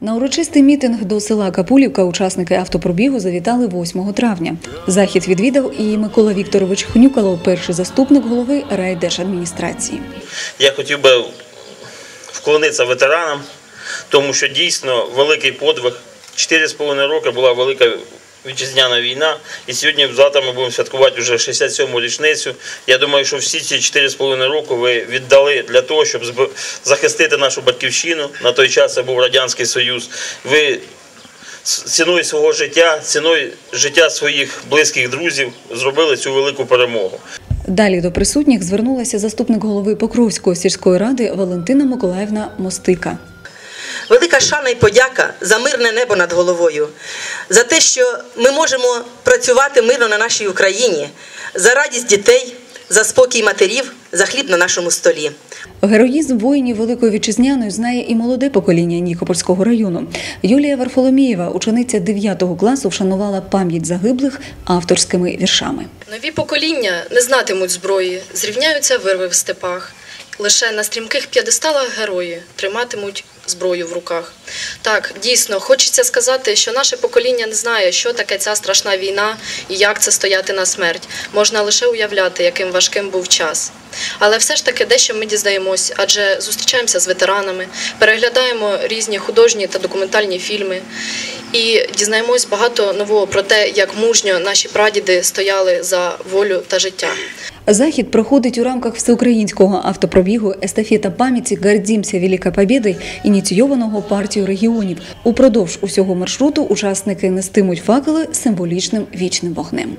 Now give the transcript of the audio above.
На урочистий мітинг до села Капулівка учасники автопробігу завітали 8 травня. Захід відвідав і Микола Вікторович Хнюкало, перший заступник голови райдержадміністрації. Я хотів би вклонитися ветеранам, тому що дійсно великий подвиг. Чотири з половиною роки була велика вітчизняна війна, і сьогодні завтра ми будемо святкувати вже 67-му річницю. Я думаю, що всі ці чотири з половиною роки ви віддали для того, щоб захистити нашу батьківщину. На той час це був Радянський Союз. Ви ціною свого життя, ціною життя своїх близьких друзів зробили цю велику перемогу. Далі до присутніх звернулася заступник голови Покровської сільської ради Валентина Миколаївна Мостика. Велика шана і подяка за мирне небо над головою, за те, що ми можемо працювати мирно на нашій Україні, за радість дітей, за спокій матерів, за хліб на нашому столі. Героїзм воїнів Великої Вітчизняної знає і молоде покоління Нікопольського району. Юлія Варфоломієва, учениця 9 класу, вшанувала пам'ять загиблих авторськими віршами. Нові покоління не знатимуть зброї, зрівняються вирви в степах. Лише на стрімких п'єдесталах герої триматимуть зброю в руках. Так, дійсно, хочеться сказати, що наше покоління не знає, що таке ця страшна війна і як це стояти на смерть. Можна лише уявляти, яким важким був час. Але все ж таки дещо ми дізнаємось, адже зустрічаємося з ветеранами, переглядаємо різні художні та документальні фільми і дізнаємось багато нового про те, як мужньо наші прадіди стояли за волю та життя. Захід проходить у рамках всеукраїнського автопробігу естафета пам'яті «Гордімся Велика Побєди», ініційованого партією регіонів. Упродовж усього маршруту учасники нестимуть факели символічним вічним вогнем.